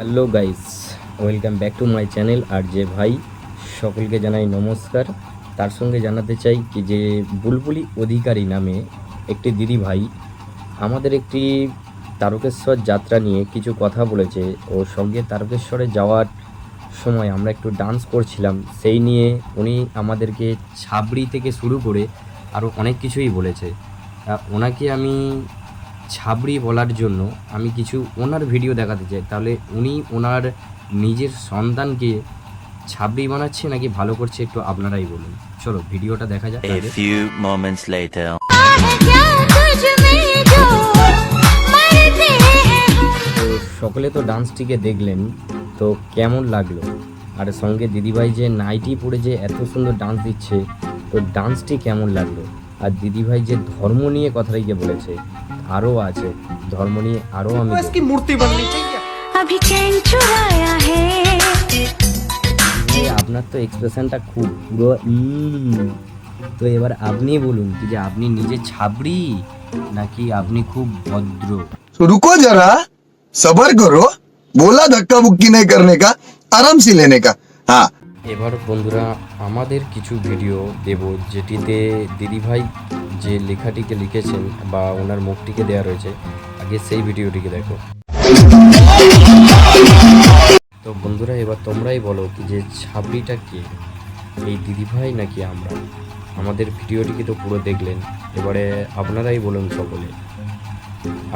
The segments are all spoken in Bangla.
Hello guys, welcome back to my channel আর যে ভাই। সকলকে জানাই নমস্কার। তার সঙ্গে জানাতে চাই কি যে বুলবুলি অধিকারী নামে একটি দিদি ভাই আমাদের একটি তারকেশ্বর যাত্রা নিয়ে কিছু কথা বলেছে। ও সঙ্গে তারকেশ্বরে যাওয়ার সময় আমরা একটু ডান্স করছিলাম। সেই নিয়ে উনি আমাদেরকে ছাবড়ি থেকে শুরু করে আরও অনেক কিছুই বলেছে। ওনাকে আমি ছাবড়ি বলার জন্য আমি কিছু ওনার ভিডিও দেখাতে চাই। তাহলে উনি ওনার নিজের সন্তানকে ছাবড়ি বানাচ্ছে নাকি ভালো করছে একটু আপনারাই বলুন। চলো ভিডিওটা দেখা যাক। সকলে তো ডান্সটিকে দেখলেন তো কেমন লাগল? আর সঙ্গে দিদিভাই যে নাইটি পরে যে এত সুন্দর ডান্স দিচ্ছে তো ডান্সটি কেমন লাগল? আর দিদিভাই যে ধর্ম নিয়ে কথাটাকে বলেছে আরও আছে। ধর্ম নিয়ে আরও আমি মূর্তি আপনার তো এক্সপ্রেশনটা খুব পুরো তো এবার আপনি বলুন কি যে আপনি নিজে ছাবড়ি নাকি আপনি খুব ভদ্র? রুকো যারা সবর করো বলা ধাক্কা মুক্কি নেই করনে কা আরামসে লেনে কা। হ্যাঁ। এবার বন্ধুরা আমাদের কিছু ভিডিও দেব যেটিতে দিদিভাই যে লেখাটিকে লিখেছেন বা ওনার মুখটিকে দেওয়া রয়েছে, আগে সেই ভিডিওটিকে দেখো। তো বন্ধুরা, এবার তোমরাই বলো কি যে ছাবড়িটা কে? এই দিদিভাই নাকি আমরা? আমাদের ভিডিওটিকে তো পুরো দেখলেন, এবারে আপনারাই বলুন সকলে।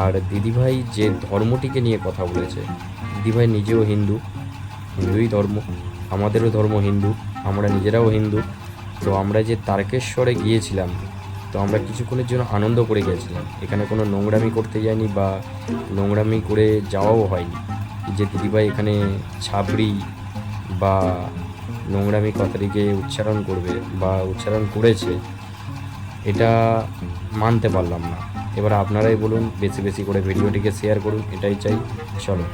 আর দিদিভাই যে ধর্মটিকে নিয়ে কথা বলেছে, দিদিভাই নিজেও হিন্দু, হিন্দুই ধর্ম, আমাদেরও ধর্ম হিন্দু, আমরা নিজেরাও হিন্দু। তো আমরা যে তারকেশ্বরে গিয়েছিলাম তো আমরা কিছুক্ষণের জন্য আনন্দ করে গিয়েছিলাম এখানে কোনো নোংরামি করতে যাইনি বা নোংরামি করে যাওয়াও হয়নি। যে দিদিভাই এখানে ছাবড়ি বা নোংরামি কথাটিকে উচ্চারণ করবে বা উচ্চারণ করেছে, এটা মানতে পারলাম না। এবার আপনারাই বলুন, বেশি বেশি করে ভিডিওটিকে শেয়ার করুন, এটাই চাই। চলো।